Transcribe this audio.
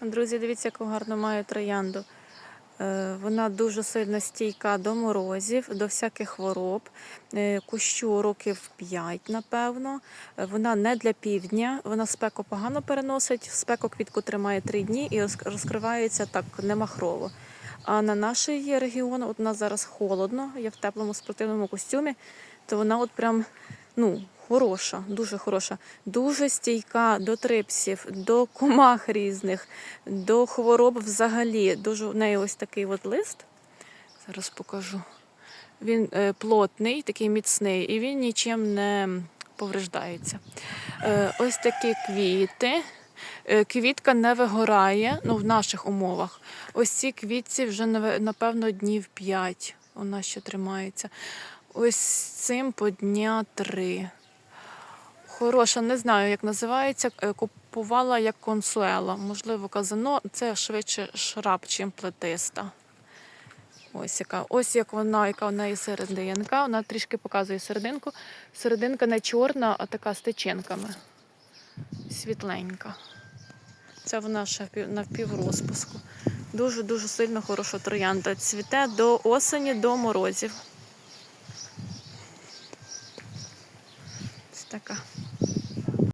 Друзі, дивіться, яку гарно має троянду. Е, Вона дуже сильно стійка до морозів, до всяких хвороб. Е, Кущу років 5, напевно. Е, Вона не для півдня, вона спеку погано переносить. Спеку квітку тримає 3 дні і розкривається так немахрово. А на наш регіон, от у нас зараз холодно, я в теплому спортивному костюмі, то вона от прям ну, хороша, дуже хороша, дуже стійка до трипсів, до комах різних, до хвороб взагалі. Дуже в неї ось такий от лист. Зараз покажу. Він е, плотний, такий міцний, і він нічим не повреждається. Е, ось такі квіти. Е, Квітка не вигорає ну, в наших умовах. Ось ці квітці вже напевно днів 5 вона ще тримається. Ось цим по дня 3. Хороша, не знаю, як називається. Е, Купувала як консуела. Можливо, казано. Це швидше шраб, чим плетиста. Ось яка. Ось як вона, яка в неї серединка. Вона трішки показує серединку. Серединка не чорна, а така з течінками. Світленька. Це вона ще на піврозпуску. Дуже-дуже сильно хороша троянда. Цвіте до осені, до морозів. Ось така.